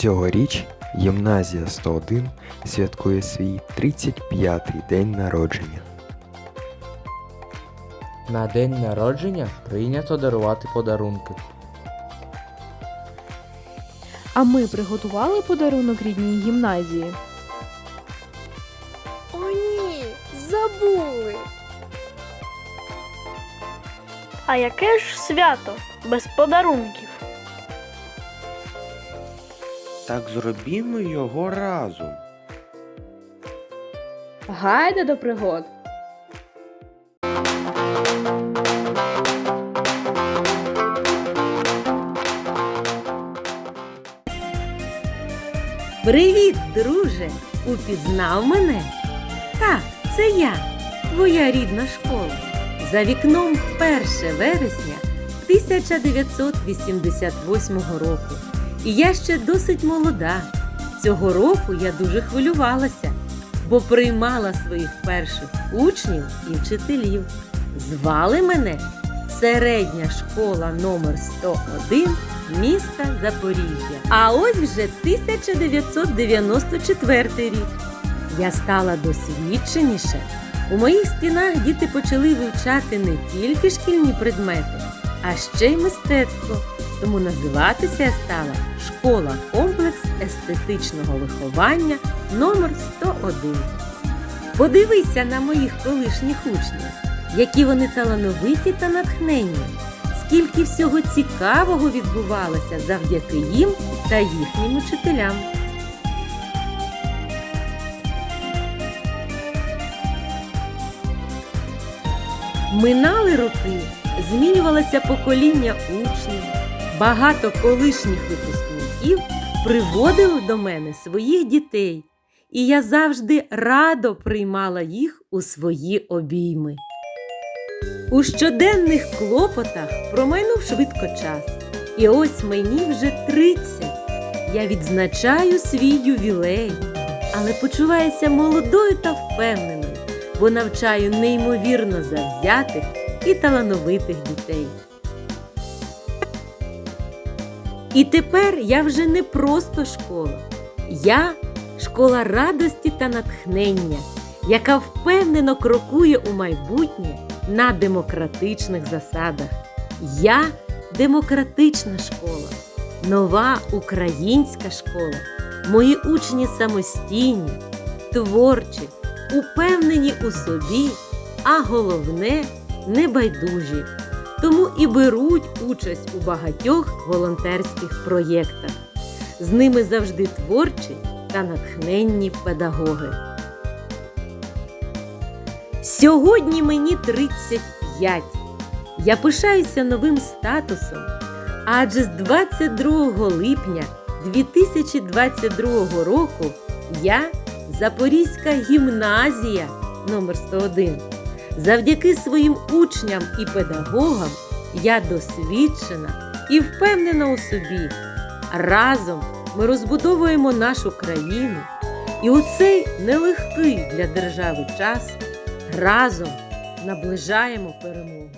Цьогоріч гімназія 101 святкує свій 35-й день народження. На день народження прийнято дарувати подарунки. А ми приготували подарунок рідній гімназії. О, ні, забули. А яке ж свято без подарунків? Так зробімо його разом. Гайде до пригод! Привіт, друже! Упізнав мене? Так, це я, твоя рідна школа. За вікном 1 вересня 1988 року. І я ще досить молода. Цього року я дуже хвилювалася, бо приймала своїх перших учнів і вчителів. Звали мене середня школа номер 101 міста Запоріжжя. А ось вже 1994 рік. Я стала досвідченіше. У моїх стінах діти почали вивчати не тільки шкільні предмети, а ще й мистецтво. Тому називатися стала Школа комплекс естетичного виховання номер 101. Подивися на моїх колишніх учнів, які вони талановиті та натхненні скільки всього цікавого відбувалося завдяки їм та їхнім учителям. Минали роки, змінювалося покоління учнів. Багато колишніх випускників приводили до мене своїх дітей, і я завжди радо приймала їх у свої обійми. У щоденних клопотах промайнув швидко час. І ось мені вже 30. Я відзначаю свій ювілей, але почуваюся молодою та впевненою, бо навчаю неймовірно завзятих і талановитих дітей. І тепер я вже не просто школа. Я школа радості та натхнення, яка впевнено крокує у майбутнє на демократичних засадах. Я демократична школа, нова українська школа. Мої учні самостійні, творчі, упевнені у собі, а головне небайдужі. Тому і беруть участь у багатьох волонтерських проєктах. З ними завжди творчі та натхненні педагоги. Сьогодні мені 35. Я пишаюся новим статусом, адже з 22 липня 2022 року я Запорізька гімназія номер 101 Завдяки своїм учням і педагогам я досвідчена і впевнена у собі. Разом ми розбудовуємо нашу країну і у цей нелегкий для держави час разом наближаємо перемогу.